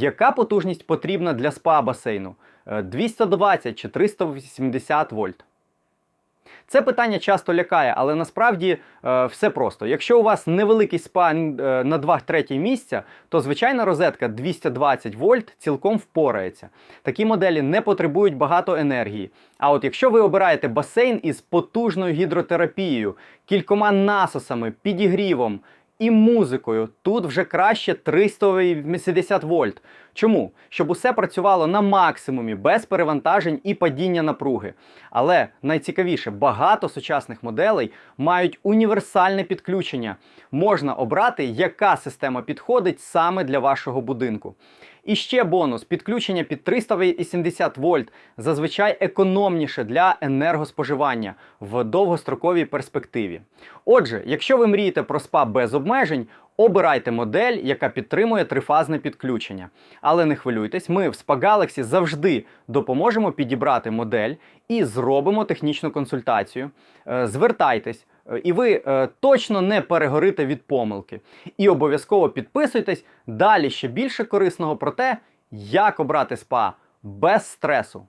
Яка потужність потрібна для спа басейну? Е, 220 чи 380 вольт? Це питання часто лякає, але насправді е, все просто. Якщо у вас невеликий спа е, на 2 треті місця, то звичайна розетка 220 вольт цілком впорається. Такі моделі не потребують багато енергії. А от якщо ви обираєте басейн із потужною гідротерапією, кількома насосами, підігрівом і музикою, тут вже краще 380 вольт. Чому? Щоб усе працювало на максимумі, без перевантажень і падіння напруги. Але найцікавіше, багато сучасних моделей мають універсальне підключення. Можна обрати, яка система підходить саме для вашого будинку. І ще бонус: підключення під 380 вольт зазвичай економніше для енергоспоживання в довгостроковій перспективі. Отже, якщо ви мрієте про спа без обмежень, обирайте модель, яка підтримує трифазне підключення. Але не хвилюйтесь, ми в Spa Galaxy завжди допоможемо підібрати модель і зробимо технічну консультацію. Е, Звертайтесь. Е, І ви е, точно не перегорите від помилки. І обов'язково підписуйтесь. Далі ще більше корисного про те, як обрати спа без стресу.